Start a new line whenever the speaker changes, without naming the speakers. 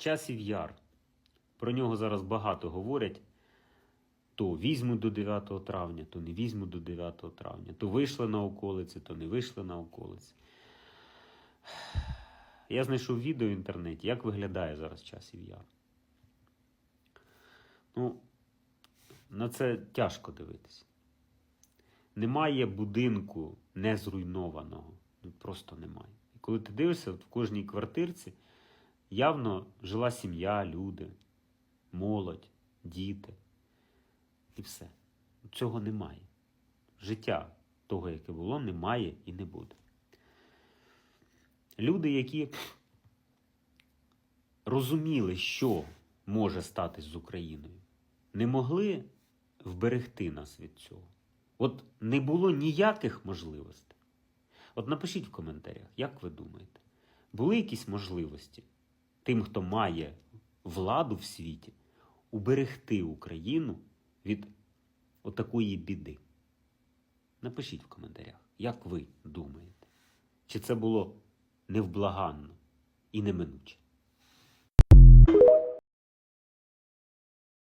Часів яр. Про нього зараз багато говорять. То візьму до 9 травня, то не візьму до 9 травня, то вийшли на околиці, то не вийшли на околиці. Я знайшов відео в інтернеті, як виглядає зараз часів яр. Ну, на це тяжко дивитися. Немає будинку не зруйнованого. Ну, просто немає. І коли ти дивишся, от в кожній квартирці явно жила сім'я, люди, молодь, діти. І все. Цього немає. Життя того, яке було, немає і не буде. Люди, які розуміли, що може статись з Україною, не могли вберегти нас від цього. От не було ніяких можливостей. От напишіть в коментарях, як ви думаєте, були якісь можливості тим, хто має владу в світі, уберегти Україну від отакої біди? Напишіть в коментарях, як ви думаєте, чи це було невблаганно і неминуче.